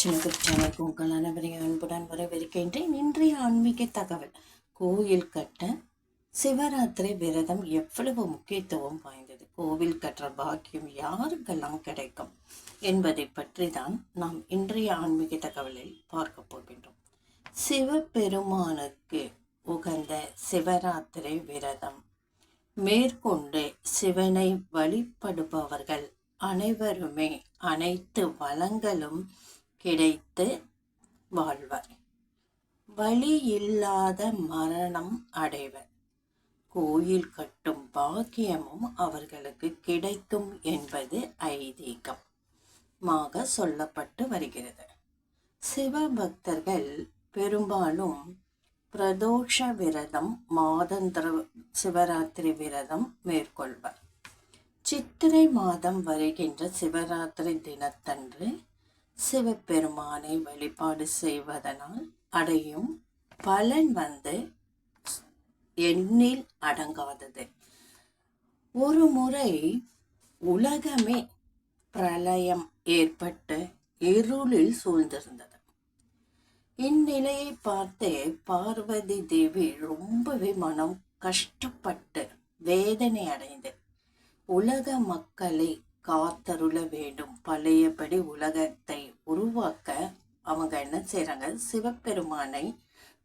சின்னகுரு சேனலுக்கு உங்கள் அனைவரையும் அன்புடன் வரவேற்கின்றேன். இன்றைய ஆன்மீக தகவல். கோயில் கட்ட சிவராத்திரி விரதம் எவ்வளவு முக்கியத்துவம் வாய்ந்தது? கோவில் கட்டுற பாக்கியம் யாருக்கெல்லாம் கிடைக்கும் என்பதை பற்றி தான் நாம் இன்றைய ஆன்மீக தகவலில் பார்க்க போகின்றோம். சிவபெருமானுக்கு உகந்த சிவராத்திரி விரதம். மேற்கொண்டு சிவனை வழிபடுபவர்கள் அனைவருமே அனைத்து வளங்களும் கிடைத்து வாழ்வர் வழி இல்லாத மரணம் அடைவர். கோயில் கட்டும் பாக்கியமும் அவர்களுக்கு கிடைக்கும் என்பது ஐதீகம். மாக சொல்லப்பட்டு வருகிறது. சிவபக்தர்கள் பெரும்பாலும் பிரதோஷ விரதம் மாதந்திர சிவராத்திரி விரதம் மேற்கொள்வர். சித்திரை மாதம் வருகின்ற சிவராத்திரி தினத்தன்று சிவபெருமானை வழிபாடு செய்வதனால் அடையும் பலன் வந்து எண்ணில் அடங்காதது. ஒரு முறை உலகமே பிரளயம் ஏற்பட்டு இருளில் சூழ்ந்திருந்தது. இந்நிலையை பார்த்து பார்வதி தேவி ரொம்பவே மனம் கஷ்டப்பட்டு வேதனை அடைந்து உலக மக்களை காத்தருள வேண்டும். பழையபடி உலகத்தை உருவாக்க அவங்க என்ன செய்றாங்க? சிவபெருமானை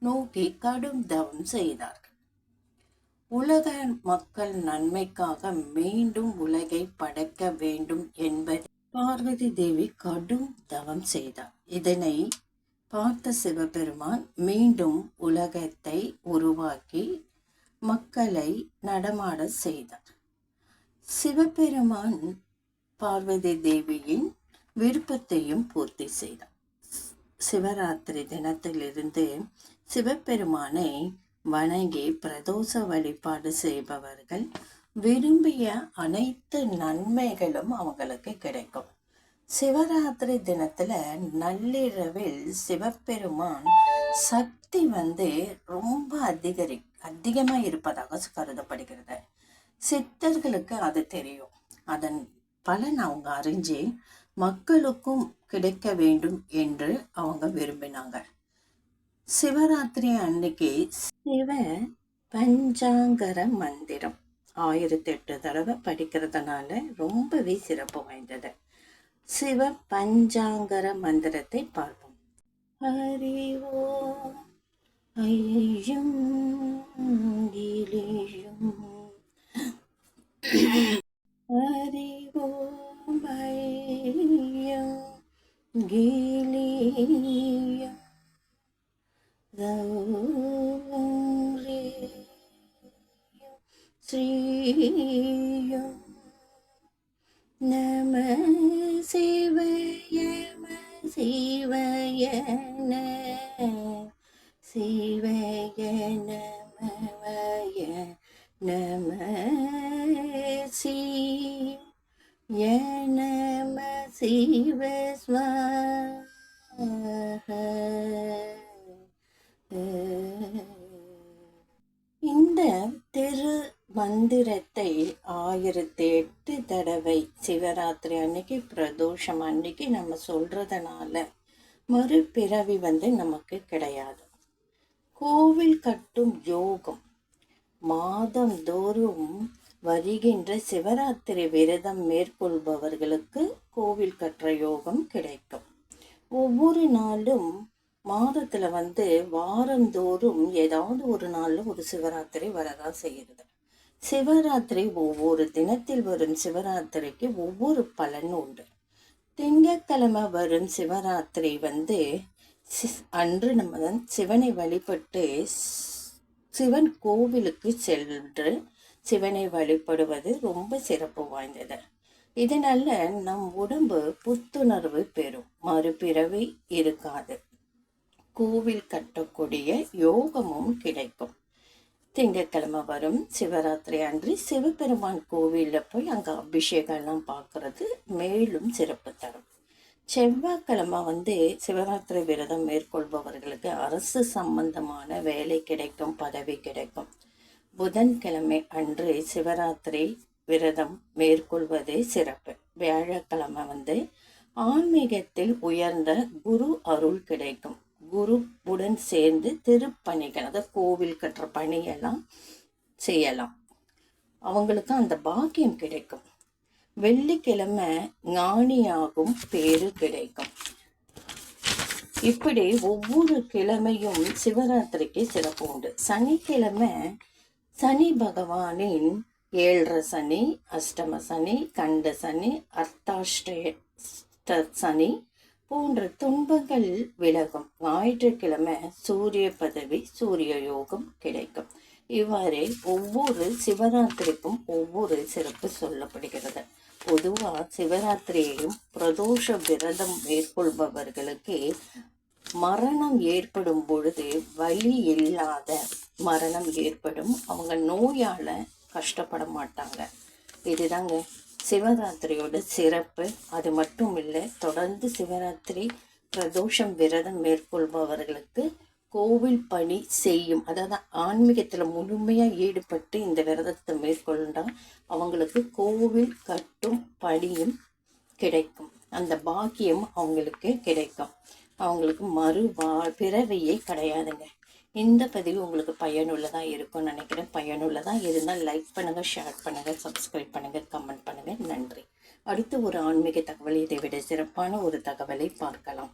நோக்கி கடும் தவம் செய்தார்கள். உலக மக்கள் நன்மைக்காக மீண்டும் உலகை படைக்க வேண்டும் என்பதை பார்வதி தேவி கடும் தவம் செய்தார். இதனை பார்த்த சிவபெருமான் மீண்டும் உலகத்தை உருவாக்கி மக்களை நடமாட செய்தார். சிவபெருமான் பார்வதி தேவியின் விருப்பத்தையும் பூர்த்தி செய்தார். சிவராத்திரி தினத்திலிருந்து சிவபெருமானை வணங்கி பிரதோஷ வழிபாடு செய்பவர்கள் விரும்பிய அனைத்து நன்மைகளும் அவங்களுக்கு கிடைக்கும். சிவராத்திரி தினத்துல நள்ளிரவில் சிவபெருமான் சக்தி வந்து ரொம்ப அதிகரி அதிகமாக இருப்பதாக கருதப்படுகிறது. சித்தர்களுக்கு அது தெரியும். அதன் பலன் அவங்க அறிஞ்சு மக்களுக்கும் கிடைக்க வேண்டும் என்று அவங்க விரும்பினாங்க. சிவராத்திரி அன்னைக்கு சிவ பஞ்சாங்கர மந்திரம். ஆயிரத்தி எட்டு தடவை படிக்கிறதுனால ரொம்பவே சிறப்பு வாய்ந்தது. சிவ பஞ்சாங்கர மந்திரத்தை பார்ப்போம். அறிவோம் ஐயும் ശ്രീയ നമ ശിവയ ശിവയ ശിവയ നമവയ നമ ശിവ നമ ശിവ സ്വാഹ திரு மந்திரத்தை ஆயிரத்தி எட்டு தடவை சிவராத்திரி அன்னைக்கு பிரதோஷம் அன்னைக்கு நம்ம சொல்றதுனால மறுபிறவி வந்து நமக்கு கிடையாது. கோவில் கட்டும் யோகம் மாதம் தோறும் வருகின்ற சிவராத்திரி விரதம் மேற்கொள்பவர்களுக்கு கோவில் கற்ற யோகம் கிடைக்கும். ஒவ்வொரு நாளும் மாதத்துல வந்து வாரந்தோறும் ஏதாவது ஒரு நாள்ல ஒரு சிவராத்திரி வரதான் செய்கிறது சிவராத்திரி ஒவ்வொரு தினத்தில் வரும் சிவராத்திரிக்கு ஒவ்வொரு பலன் உண்டு. திங்கட்கிழமை வரும் சிவராத்திரி வந்து சி- அன்று நம்ம சிவனை வழிபட்டு சிவன் கோவிலுக்கு சென்று சிவனை வழிபடுவது ரொம்ப சிறப்பு வாய்ந்தது. இதனால நம் உடம்பு புத்துணர்வு பெறும். மறுபிறவி இருக்காது. கோவில் கட்டக்கூடிய யோகமும் கிடைக்கும். திங்கட்கிழமை வரும் சிவராத்திரி அன்று சிவபெருமான் கோவிலில் போய் அங்கே அபிஷேகம்லாம் பார்க்கறது மேலும் சிறப்பு தரும். செவ்வாய்க்கிழமை வந்து சிவராத்திரி விரதம் மேற்கொள்பவர்களுக்கு அரசு சம்பந்தமான வேலை கிடைக்கும் பதவி கிடைக்கும். புதன்கிழமை அன்று சிவராத்திரி விரதம் மேற்கொள்வதே சிறப்பு. வியாழக்கிழமை வந்து ஆன்மீகத்தில் உயர்ந்த குரு அருள் கிடைக்கும். குரு உடன் சேர்ந்து திருப்பணிகள் அதாவது கோவில் கட்டுற பணியெல்லாம் செய்யலாம். அவங்களுக்கு அந்த பாக்கியம் கிடைக்கும். வெள்ளிக்கிழமை ஞானியாகும் பேரு கிடைக்கும். இப்படி ஒவ்வொரு கிழமையும் சிவராத்திரிக்கு சிறப்பு உண்டு. சனிக்கிழமை சனி பகவானின் ஏழரை சனி அஷ்டம சனி கண்ட சனி அர்த்தாஷ்ட சனி போன்ற துன்பங்கள் விலகும். ஞாயிற்றுக்கிழமை சூரிய பதவி சூரிய யோகம் கிடைக்கும். இவ்வாறு ஒவ்வொரு சிவராத்திரிக்கும் ஒவ்வொரு சிறப்பு சொல்லப்படுகிறது. பொதுவா சிவராத்திரியையும் பிரதோஷ விரதம் மேற்கொள்பவர்களுக்கு மரணம் ஏற்படும் பொழுது வலி இல்லாத மரணம் ஏற்படும். அவங்க நோயால கஷ்டப்பட மாட்டாங்க. இதுதாங்க சிவராத்திரியோட சிறப்பு அது மட்டும் இல்லை தொடர்ந்து சிவராத்திரி பிரதோஷம் விரதம் மேற்கொள்பவர்களுக்கு கோவில் பணி செய்யும் அதாவது ஆன்மீகத்தில் முழுமையாக ஈடுபட்டு இந்த விரதத்தை மேற்கொண்டா அவங்களுக்கு கோவில் கட்டும் பணியும் கிடைக்கும். அந்த பாக்கியம் அவங்களுக்கு கிடைக்கும். அவங்களுக்கு மறு வா பிறவியே கிடையாதுங்க. இந்த பதிவு உங்களுக்கு பயனுள்ளதாக இருக்கும்னு நினைக்கிறேன். பயனுள்ளதாக இருந்தால் லைக் பண்ணுங்கள் ஷேர் பண்ணுங்கள் சப்ஸ்கிரைப் பண்ணுங்கள் கமெண்ட் பண்ணுங்கள் நன்றி. அடுத்து ஒரு ஆன்மீக தகவல் இதை விட சிறப்பான ஒரு தகவலை பார்க்கலாம்.